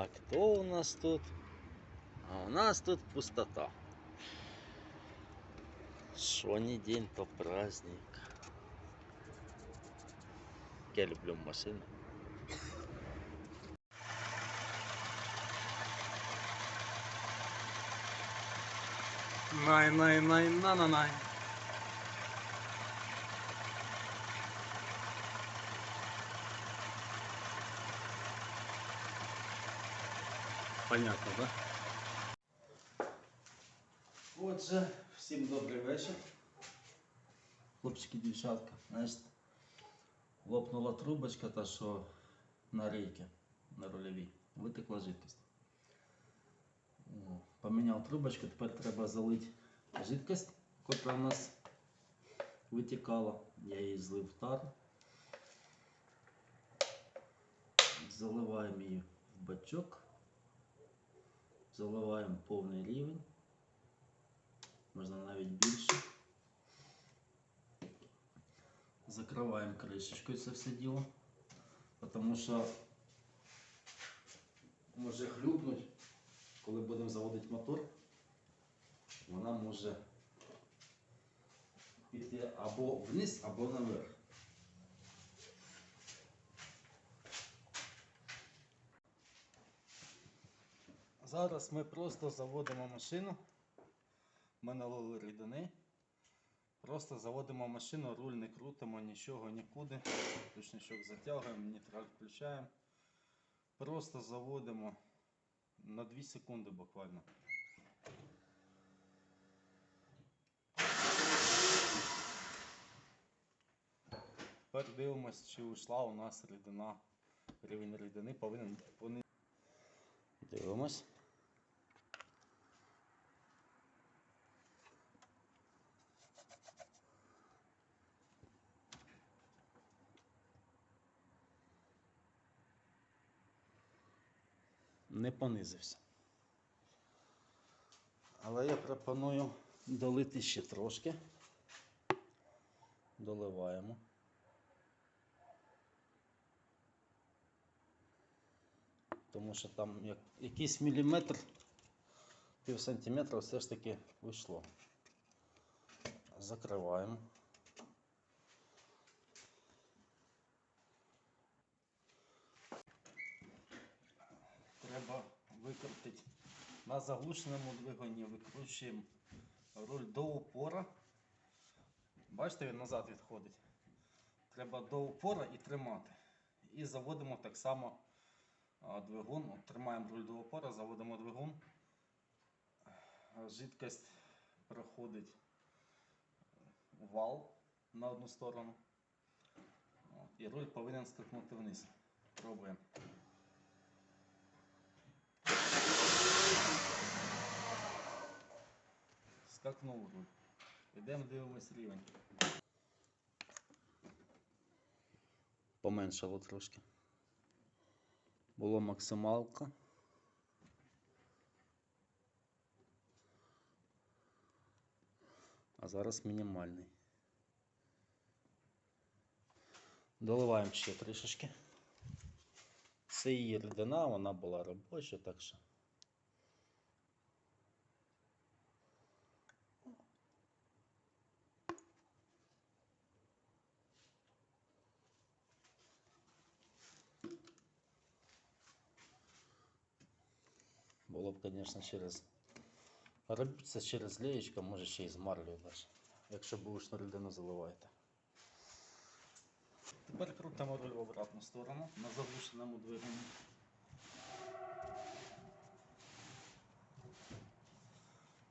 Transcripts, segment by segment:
А кто у нас тут? А у нас тут пустота. Что не день, то праздник. Я люблю машины. Най, Понятно, да? Отже, всім добрий вечір. Хлопчики, дівчатка. Значить, лопнула трубочка, та що на рейки, на рульовій. Витекла жидкость. Поміняв трубочку, тепер треба залити жидкость, яка у нас витікала. Я її злив в тар. Заливаємо її в бачок. Заливаємо повний рівень можна навіть більше. Закриваємо кришечкою це все діло, тому що може хлюпнуть, коли будемо заводити мотор, вона може піти або вниз, або наверх. Зараз ми просто заводимо машину. Ми налили рідини. Просто заводимо машину, руль не крутимо, нічого нікуди. Точничок затягуємо, нейтраль включаємо. Просто заводимо на 2 секунди буквально. Тепер дивимось, чи ушла у нас рідина. Рівень рідини повинен... Дивимось. Не понизився. Але я пропоную долити ще трошки. Доливаємо. Тому що там як, якийсь міліметр, пів сантиметра все ж таки вийшло. Закриваємо. Треба викрутити на заглушеному двигуні, викручуємо руль до упора. Бачите, він назад відходить. Треба до упора і тримати. І заводимо так само двигун. От Тримаємо руль до упора, заводимо двигун. Жидкость проходить вал на одну сторону. І руль повинен скакнути вниз. Пробуємо. Скакнув руль. Ідемо дивимось рівень. Поменшало трошки. Було максималка. А зараз мінімальний. Доливаємо ще трішечки. Це її рідина, вона була робоча, так що. Було б, звісно, через. Робиться через леєчка, може ще й з марлею навіть, якщо бушну рідину заливаєте. Тепер крутимо руль в обратну сторону на заглушеному двигуні.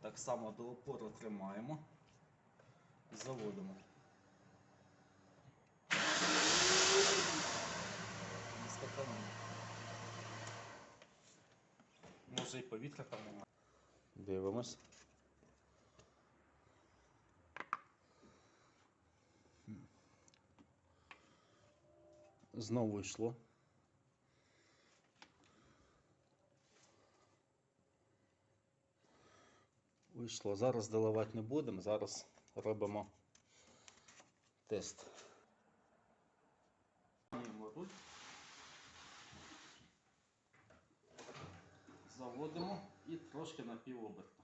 Так само до опору тримаємо, заводимо. Не скакаємо. Може і повітря там немає. Дивимось. Знову йшло. Вийшло. Зараз доливати не будемо, зараз робимо тест. Знімемо руль. Заводимо і трошки на півоберта.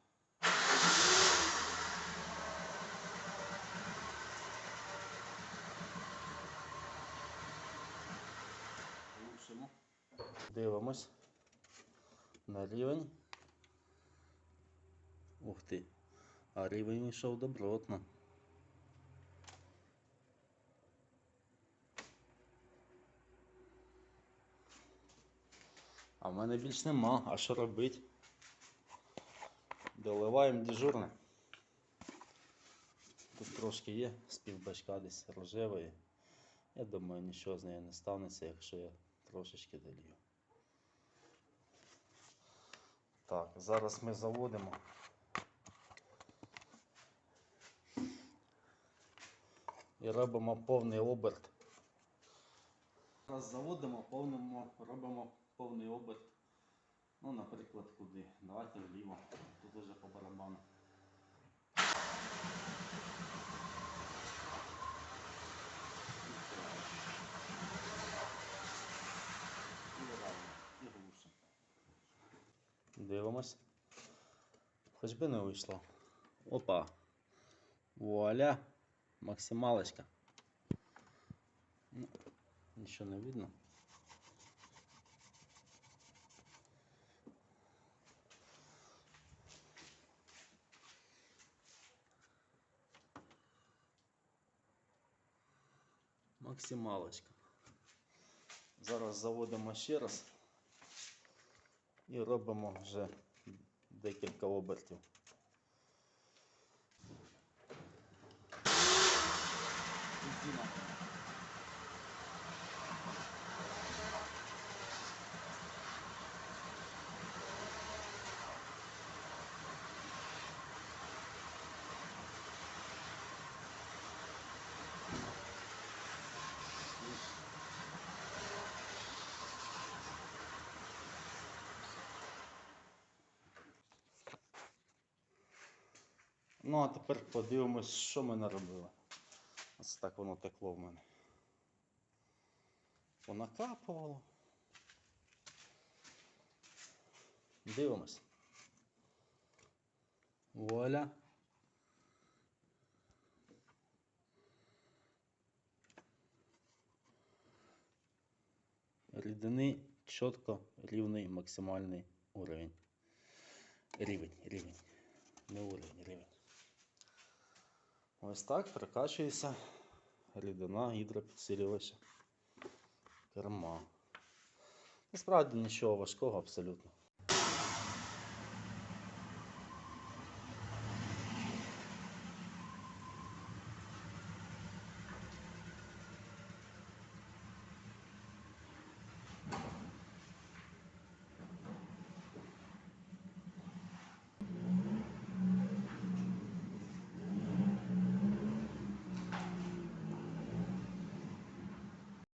Глушимо. Дивимось на рівень. Ух ти. А рівень йшов добротно. А в мене більш нема. А що робити? Доливаємо дежурне. Тут трошки є з півбачка десь рожевої. Я думаю, нічого з нею не станеться, якщо я трошечки долью. Так, зараз ми заводимо. І робимо повний оберт. Зараз заводимо, повнимо, робимо повний оберт. Ну, наприклад, куди? Давайте вліво. Тут уже по барабану. І равно, і глуше. Дивимось. Хоч би не вийшло. Опа. Вуаля. Максималочка. Ну, нічого не видно. Максималочка. Зараз заводимо ще раз і робимо вже декілька обертів. Ну, а тепер подивимось, що ми наробили. Ось так воно текло в мене. Понакапувало. Дивимось. Вуаля. Рідини чітко рівний максимальний уровень. Рівень, рівень. Не уровень, рівень. Ось так прокачується рідина гідропідсилювача керма. Насправді нічого важкого абсолютно.